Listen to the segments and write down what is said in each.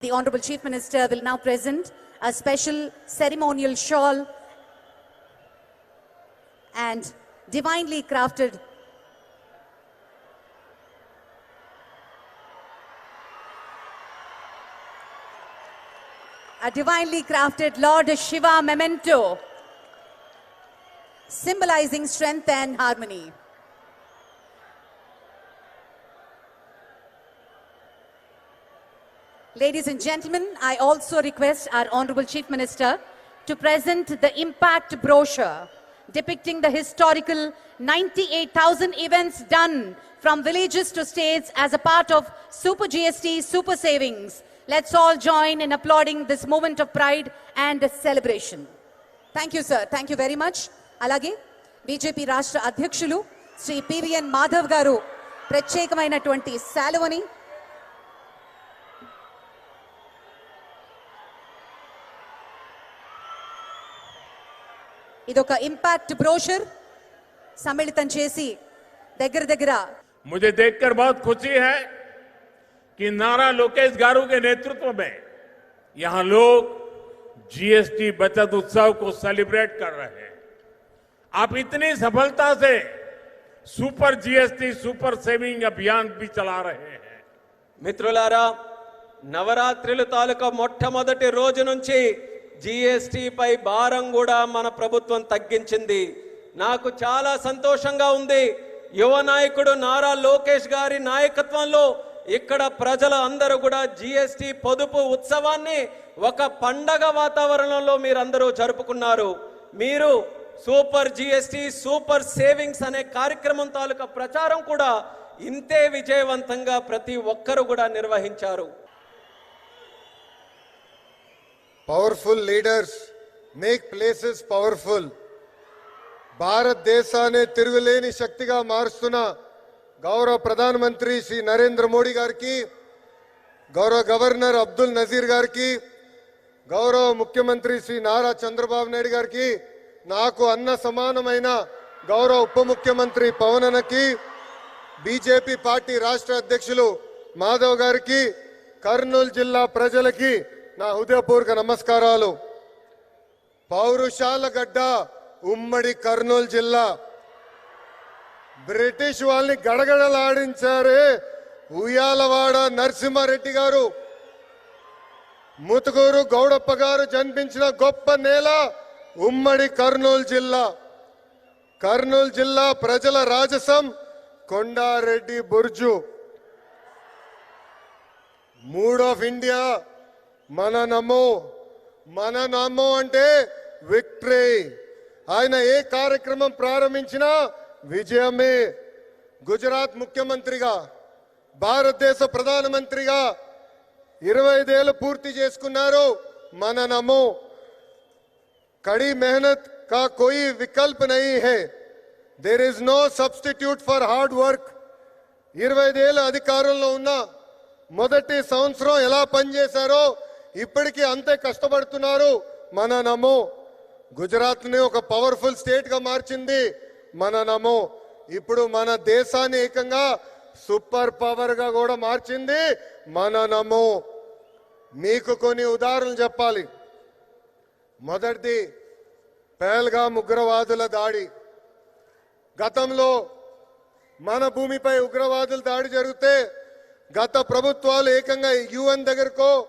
The Honorable Chief Minister will now present a special ceremonial shawl and divinely crafted a divinely crafted Lord Shiva memento symbolizing strength and harmony. Ladies and gentlemen, I also request our Honorable Chief Minister to present the impact brochure depicting the historical 98,000 events done from villages to states as a part of Super GST Super Savings. Let's all join in applauding this moment of pride and celebration. Thank you sir thank you very much అలాగే BJP రాష్ట్ర అధ్యక్షులు Shri PVN Madhav గారు ప్రత్యేకమైనటువంటి శాలువని ఇదొక impact brochure సమ్మిళితం చేసి దగ్గర దగ్గర मुझे देखकर बहुत खुशी है कि नारा लोकेश गारू के नेतृत्व में यहां लोग जीएसटी बचत उत्सव को सेलिब्रेट कर रहे हैं आप इतनी सफलता से सुपर जीएसटी सुपर सेविंग अभियान भी चला रहे हैं మిత్రులారా నవరాత్రులు తాలూకా మొట్టమొదటి రోజు నుంచి జిఎస్టిపై భారం కూడా మన ప్రభుత్వం తగ్గించింది. నాకు చాలా సంతోషంగా ఉంది. యువ నాయకుడు నారా లోకేష్ గారి నాయకత్వంలో ఇక్కడ ప్రజల అందరూ కూడా జిఎస్టి పొదుపు ఉత్సవాన్ని ఒక పండగ వాతావరణంలో మీరందరూ జరుపుకున్నారు. మీరు సూపర్ జిఎస్టి సూపర్ సేవింగ్స్ అనే కార్యక్రమం తాలూకా ప్రచారం కూడా ఇంతే విజయవంతంగా ప్రతి ఒక్కరు కూడా నిర్వహించారు. Powerful leaders make places powerful భారతదేశాన్ని తిరుగులేని శక్తిగా మారుస్తున్న గౌరవ ప్రధానమంత్రి శ్రీ నరేంద్ర మోడీ గారికి గౌరవ గవర్నర్ అబ్దుల్ నజీర్ గారికి గౌరవ ముఖ్యమంత్రి శ్రీ నారా చంద్రబాబు నాయుడు గారికి నాకు అన్న సమానమైన గౌరవ ఉప ముఖ్యమంత్రి పవనకి బీజేపీ పార్టీ రాష్ట్ర అధ్యక్షులు మాధవ్ గారికి కర్నూలు జిల్లా ప్రజలకి నా హృదయపూర్వక నమస్కారాలు. పౌరుషాల గడ్డ ఉమ్మడి కర్నూలు జిల్లా. బ్రిటిష్ వాళ్ళని గడగడలాడించారే ఉయ్యాలవాడ నరసింహారెడ్డి గారు. ముతుకూరు గౌడప్ప గారు జన్మించిన గొప్ప నేల ఉమ్మడి కర్నూలు జిల్లా. కర్నూలు జిల్లా ప్రజల రాజసం Kondareddy Burju. Mood of India మన మననము మన అంటే విక్టరీ. ఆయన ఏ కార్యక్రమం ప్రారంభించినా విజయమే. గుజరాత్ ముఖ్యమంత్రిగా భారతదేశ ప్రధానమంత్రిగా ఇరవై ఐదేళ్ళు పూర్తి చేసుకున్నారు మన నమ్ము కడి మెహనత్ కా కోయి వికల్ప్ నహీ హే. There is no substitute for hard work ఇరవై ఐదేళ్ళు అధికారంలో ఉన్న మొదటి సంవత్సరం ఎలా పనిచేశారో ఇప్పటికీ అంతే కష్టపడుతున్నారు మన నమో. గుజరాత్ని ఒక పవర్ఫుల్ స్టేట్గా మార్చింది మన నమో. ఇప్పుడు మన దేశాన్ని ఏకంగా సూపర్ పవర్గా కూడా మార్చింది మన నమో. మీకు కొన్ని ఉదాహరణలు చెప్పాలి. మొదటిది పేల్గాం ఉగ్రవాదుల దాడి. గతంలో మన భూమిపై ఉగ్రవాదుల దాడి జరిగితే గత ప్రభుత్వాలు ఏకంగా యుఎన్ దగ్గరకో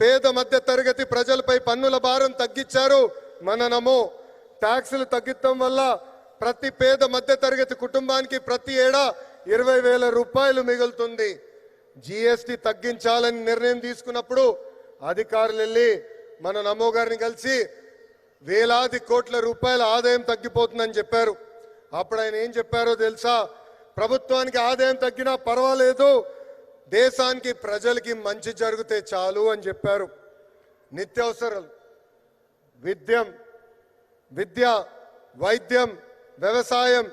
పేద మధ్య తరగతి ప్రజలపై పన్నుల భారం తగ్గించారు. మన నమో ట్యాక్సులు తగ్గించడం వల్ల ప్రతి పేద మధ్య తరగతి కుటుంబానికి ప్రతి ఏడా ఇరవై వేల రూపాయలు మిగులుతుంది. జిఎస్టి తగ్గించాలని నిర్ణయం తీసుకున్నప్పుడు అధికారులు వెళ్ళి మన నమో గారిని కలిసి వేలాది కోట్ల రూపాయల ఆదాయం తగ్గిపోతుందని చెప్పారు. అప్పుడు ఆయన ఏం చెప్పారో తెలుసా? ప్రభుత్వానికి ఆదాయం తగ్గినా పర్వాలేదు. దేశానికి ప్రజలకి మంచి జరిగితే చాలు అని చెప్పారు. నిత్యావసరాలు విద్యం విద్య వైద్యం వ్యవసాయం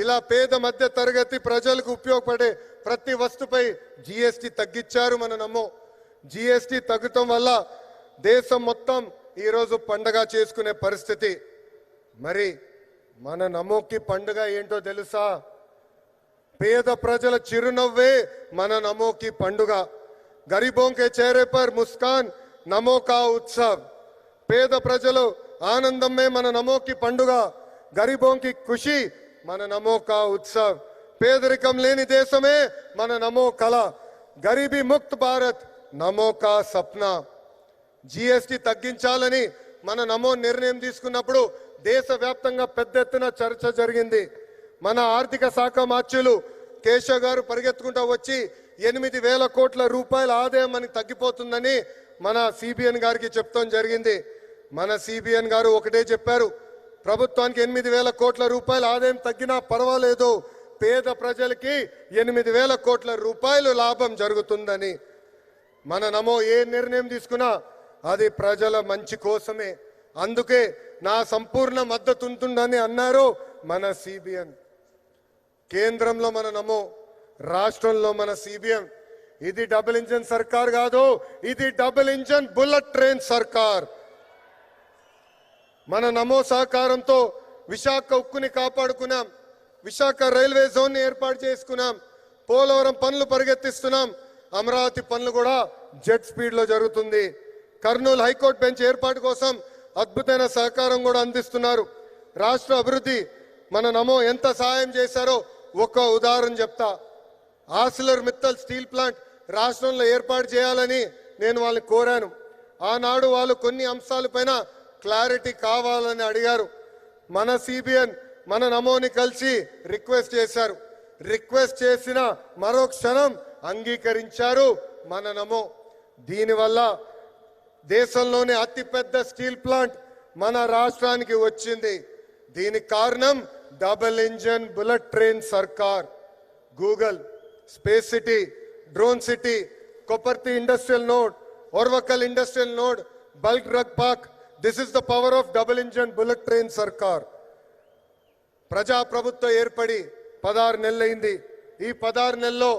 ఇలా పేద మధ్య తరగతి ప్రజలకు ఉపయోగపడే ప్రతి వస్తుపై జిఎస్టి తగ్గించారు మన నమ్మో జిఎస్టి తగ్గటం వల్ల దేశం మొత్తం ఈరోజు పండగ చేసుకునే పరిస్థితి. మరి మన నమ్మోకి పండుగ ఏంటో తెలుసా? పేద ప్రజల చిరునవ్వే మన నమోకి పండుగ. గరీబోంకే చేరే పర్ ముస్కాన్ నమోకా ఉత్సవ్. పేద ప్రజలు ఆనందమే మన నమోకి పండుగ. గరీబోంకి ఖుషి మన నమోకా ఉత్సవ్. పేదరికం లేని దేశమే మన నమో కళ. గరీబీ ముక్త్ భారత్ నమోకా సప్న. జిఎస్టి తగ్గించాలని మన నమో నిర్ణయం తీసుకున్నప్పుడు దేశవ్యాప్తంగా పెద్ద ఎత్తున చర్చ జరిగింది. మన ఆర్థిక శాఖ మార్చులు కేశవ్ గారు పరిగెత్తుకుంటూ వచ్చి ఎనిమిది వేల కోట్ల రూపాయల ఆదాయం మనకి తగ్గిపోతుందని మన సిబిఎన్ గారికి చెప్తాం జరిగింది. మన సిబిఎన్ గారు ఒకటే చెప్పారు ప్రభుత్వానికి ఎనిమిది వేల కోట్ల రూపాయల ఆదాయం తగ్గినా పర్వాలేదు పేద ప్రజలకి ఎనిమిది వేల కోట్ల రూపాయలు లాభం జరుగుతుందని. మన నమో ఏ నిర్ణయం తీసుకున్నా అది ప్రజల మంచి కోసమే. అందుకే నా సంపూర్ణ మద్దతు ఉంటుందని అన్నారు మన సిబిఎన్. కేంద్రంలో మన నమో రాష్ట్రంలో మన సిబిఎం. ఇది డబుల్ ఇంజన్ సర్కార్ కాదు ఇది డబుల్ ఇంజన్ బుల్లెట్ ట్రైన్ సర్కార్. మన నమో సహకారంతో విశాఖ ఉక్కుని కాపాడుకున్నాం. విశాఖ రైల్వే జోన్ ఏర్పాటు చేసుకున్నాం. పోలవరం పనులు పరిగెత్తిస్తున్నాం. అమరావతి పనులు కూడా జెట్ స్పీడ్లో జరుగుతుంది. కర్నూలు హైకోర్టు బెంచ్ ఏర్పాటు కోసం అద్భుతమైన సహకారం కూడా అందిస్తున్నారు. రాష్ట్ర అభివృద్ధి మన నమో ఎంత సహాయం చేశారో ఒక్క ఉదాహరణ చెప్తా. ఆసిలర్ మిత్తల్ స్టీల్ ప్లాంట్ రాష్ట్రంలో ఏర్పాటు చేయాలని నేను వాళ్ళని కోరాను. ఆనాడు వాళ్ళు కొన్ని అంశాలపైన క్లారిటీ కావాలని అడిగారు. మన సిబిఎన్ మన నమోని కలిసి రిక్వెస్ట్ చేశారు. రిక్వెస్ట్ చేసిన మరో క్షణం అంగీకరించారు మన నమో. దీనివల్ల దేశంలోనే అతిపెద్ద స్టీల్ ప్లాంట్ మన రాష్ట్రానికి వచ్చింది. దీనికి కారణం డబుల్ ఇంజన్ బుల్లెట్ ట్రైన్ సర్కార్ Google space city drone city Kopparthi industrial node Orvakal industrial node bulk drug park this is the power of double engine bullet train సర్కార్ ప్రజా ప్రభుత్వం ఏర్పడి పదహారు నెలలైంది ఈ పదహారు నెలల్లో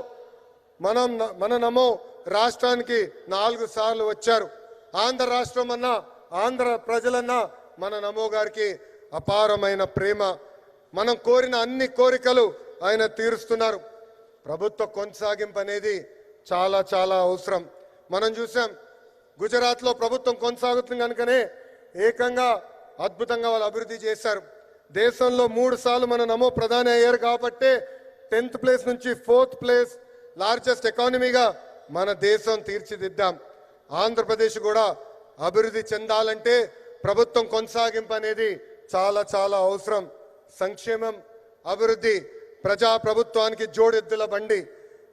మనం మన నమో రాష్ట్రానికి నాలుగు సార్లు వచ్చారు. ఆంధ్ర రాష్ట్రం అన్నా ఆంధ్ర ప్రజలన్నా మన నమో గారికి అపారమైన ప్రేమ మనం కోరిన అన్ని కోరికలు ఆయన తీరుస్తున్నారు. ప్రభుత్వ కొనసాగింపు అనేది చాలా చాలా అవసరం. మనం చూసాం గుజరాత్లో ప్రభుత్వం కొనసాగుతుంది కనుకనే ఏకంగా అద్భుతంగా వాళ్ళు అభివృద్ధి చేశారు. దేశంలో మూడు సార్లు మన నమో ప్రధాని అయ్యారు కాబట్టి టెన్త్ ప్లేస్ నుంచి ఫోర్త్ ప్లేస్ లార్జెస్ట్ ఎకానమీగా మన దేశం తీర్చిదిద్దాం. ఆంధ్రప్రదేశ్ కూడా అభివృద్ధి చెందాలంటే ప్రభుత్వం కొనసాగింపు అనేది చాలా చాలా అవసరం. సంక్షేమం అభివృద్ధి ప్రజా ప్రభుత్వానికి జోడెద్దుల బండి.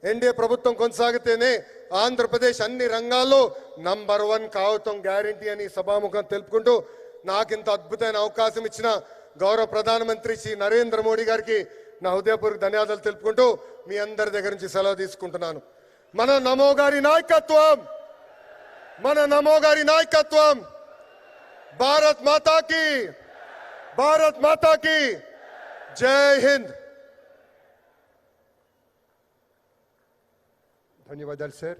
ఎన్డీఏ ప్రభుత్వం కొనసాగితేనే ఆంధ్రప్రదేశ్ అన్ని రంగాల్లో నంబర్ వన్ కావటం గ్యారంటీ అని సభాముఖం తెలుపుకుంటూ నాకు ఇంత అద్భుతమైన అవకాశం ఇచ్చిన గౌరవ ప్రధానమంత్రి శ్రీ నరేంద్ర మోడీ గారికి నా హృదయపూర్వక ధన్యవాదాలు తెలుపుకుంటూ మీ అందరి దగ్గర నుంచి సెలవు తీసుకుంటున్నాను. మన నమో గారి నాయకత్వం! మన నమో గారి నాయకత్వం! భారత్ మాతాకి! భారత్ మాతాకి! جاي هند. تاني بدل سير